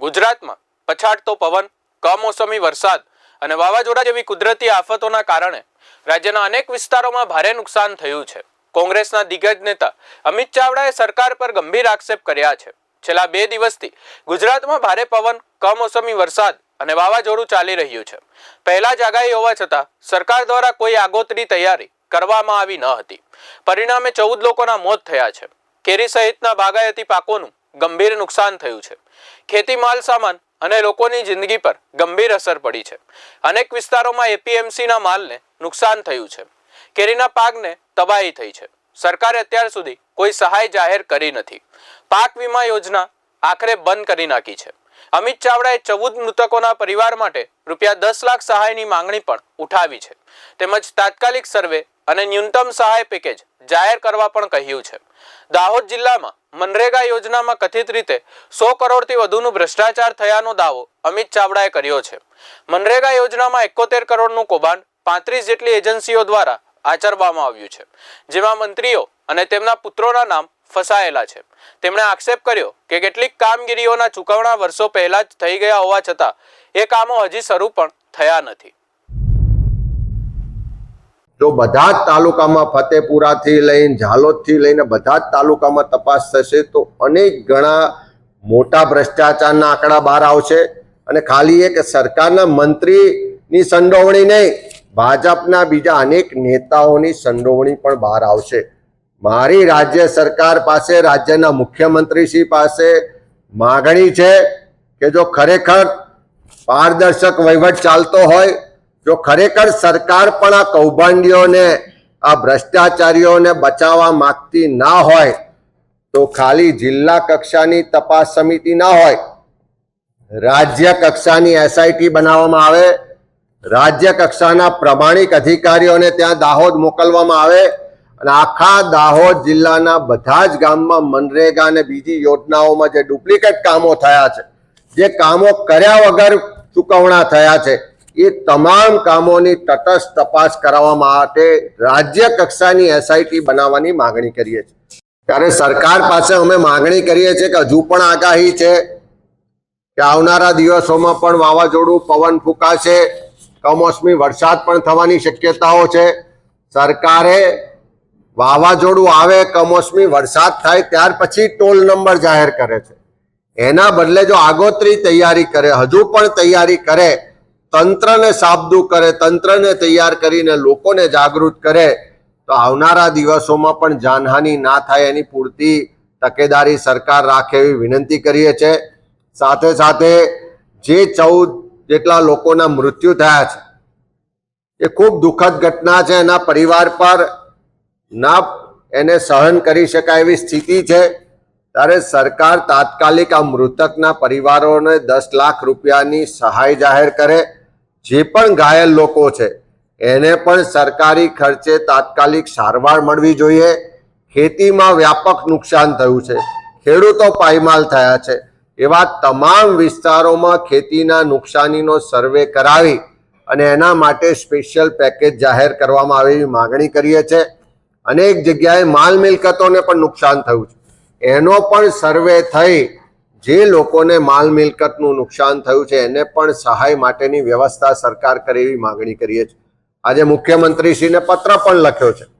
ગુજરાતમાં પછાડતો પવન, કમોસમી વરસાદ અને વાવાઝોડા જેવી કુદરતી આફતોના કારણે રાજ્યના અનેક વિસ્તારોમાં ભારે નુકસાન થયું છે. કોંગ્રેસના દિગ્ગજ નેતા અમિત ચાવડાએ સરકાર પર ગંભીર આક્ષેપ કર્યા છે. છેલ્લા બે દિવસથી ગુજરાતમાં ભારે પવન, કમોસમી વરસાદ અને વાવાઝોડું ચાલી રહ્યું છે. પહેલા જ આગાહી હોવા છતાં સરકાર દ્વારા કોઈ આગોતરી તૈયારી કરવામાં આવી ન હતી. પરિણામે ચૌદ લોકોના મોત થયા છે. કેરી સહિતના બાગાયતી પાકોનું ગંભીર નુકસાન થયું છે. ખેતી માલ સામાન અને લોકોની જિંદગી પર ગંભીર અસર પડી છે. અનેક વિસ્તારોમાં એપીએમસીના માલને નુકસાન થયું છે. કેરીના પાકને તબાહી થઈ છે. સરકારે અત્યાર સુધી કોઈ સહાય જાહેર કરી નથી. પાક વીમા યોજના આખરે બંધ કરી નાખી છે. અમિત ચાવડાએ ચૌદ મૃતકોના પરિવાર માટે રૂપિયા દસ લાખ સહાયની માંગણી પણ ઉઠાવી છે. તેમજ તાત્કાલિક સર્વે અને ન્યૂનતમ સહાય પેકેજ જાહેર કરવા પણ કહ્યું છે. દાહોદ જિલ્લામાં મનરેગા યોજનામાં કથિત રીતે સો કરોડથી વધુનું ભ્રષ્ટાચાર થયાનો દાવો અમિત ચાવડાએ કર્યો છે. મનરેગા યોજનામાં એકોતેર કરોડનું કૌભાંડ પાંત્રીસ જેટલી એજન્સીઓ દ્વારા આચરવામાં આવ્યું છે, જેમાં મંત્રીઓ અને તેમના પુત્રોના નામ ફસાયેલા છે. તેમણે આક્ષેપ કર્યો કે કેટલીક કામગીરીઓના ચૂકવણા વર્ષો પહેલા જ થઈ ગયા હોવા છતાં એ કામો હજી શરૂ પણ થયા નથી. જો બધા જ તાલુકામાં ફતેપુરાથી લઈને ઝાલોદથી લઈને બધા જ તાલુકામાં તપાસ થશે તો અનેક ઘણા મોટા ભ્રષ્ટાચારના આંકડા બહાર આવશે. અને ખાલી એક સરકારના મંત્રીની સંડોવણી નહીં, ભાજપના બીજા અનેક નેતાઓની સંડોવણી પણ બહાર આવશે. મારી રાજ્ય સરકાર પાસે, રાજ્યના મુખ્યમંત્રીશ્રી પાસે માગણી છે કે જો ખરેખર પારદર્શક વહીવટ ચાલતો હોય જો ખરેખર સરકાર પણ આ કૌભાંડીઓને, આ ભ્રષ્ટાચારીઓને બચાવવા માંગતી ના હોય, તો ખાલી જિલ્લા કક્ષાની તપાસ સમિતિ ના હોય, રાજ્ય કક્ષાની એસઆઈટી બનાવવામાં આવે, રાજ્ય કક્ષાના પ્રમાણિક અધિકારીઓને ત્યાં દાહોદ મોકલવામાં આવે, અને આખા દાહોદ જિલ્લાના બધા જ ગામમાં મનરેગા અને બીજી યોજનાઓમાં જે ડુપ્લિકેટ કામો થયા છે, જે કામો કર્યા વગર ચૂકવણા થયા છે એ તમામ કામોની તટસ્થ તપાસ કરાવવા માટે રાજ્ય કક્ષાની એસઆઈટી બનાવવાની માંગણી કરીએ છીએ. ત્યારે સરકાર પાસે અમે માંગણી કરીએ છીએ કે હજુ પણ આગાહી છે કે આવનારા દિવસોમાં પણ વાવાઝોડું પવન ફૂંકાશે, કમોસમી વરસાદ પણ થવાની શક્યતાઓ છે. સરકારે વાવાઝોડું આવે, કમોસમી વરસાદ થાય ત્યાર પછી ટોલ નંબર જાહેર કરે છે. એના બદલે જો આગોતરી તૈયારી કરે, હજુ પણ તૈયારી કરે તંત્રને સાબદું કરે, તંત્રને તૈયાર કરીને લોકોને જાગૃત કરે, તો આવનારા દિવસોમાં પણ જાનહાનિ ના થાય એની પૂરતી તકેદારી સરકાર રાખે એવી વિનંતી કરીએ છીએ. સાથે સાથે જે ચૌદ જેટલા લોકોના મૃત્યુ થયા છે, એ ખૂબ દુઃખદ ઘટના છે. એના પરિવાર પર ના એને સહન કરી શકાય એવી સ્થિતિ છે. ત્યારે સરકાર તાત્કાલિક આ મૃતકના પરિવારોને દસ લાખ રૂપિયાની સહાય જાહેર કરે. જે પણ ઘાયલ લોકો છે, એને પણ સરકારી ખર્ચે તાત્કાલિક સારવાર મળવી જોઈએ. ખેતીમાં વ્યાપક નુકસાન થયું છે. ખેડૂતો પાયમાલ થયા છે. એવા તમામ વિસ્તારોમાં ખેતીના નુકસાનીનો સર્વે કરાવી અને એના માટે સ્પેશિયલ પેકેજ જાહેર કરવામાં આવે એવી માગણી કરીએ છીએ. અનેક જગ્યાએ માલ મિલકતોને પણ નુકસાન થયું છે. એનો પણ સર્વે થઈ જે લોકોને માલ મિલકતનું નુકસાન થયું છે, એને પણ સહાય માટેની વ્યવસ્થા સરકાર કરે એવી માગણી કરીએ છીએ. આજે મુખ્યમંત્રીશ્રીને પત્ર પણ લખ્યો છે.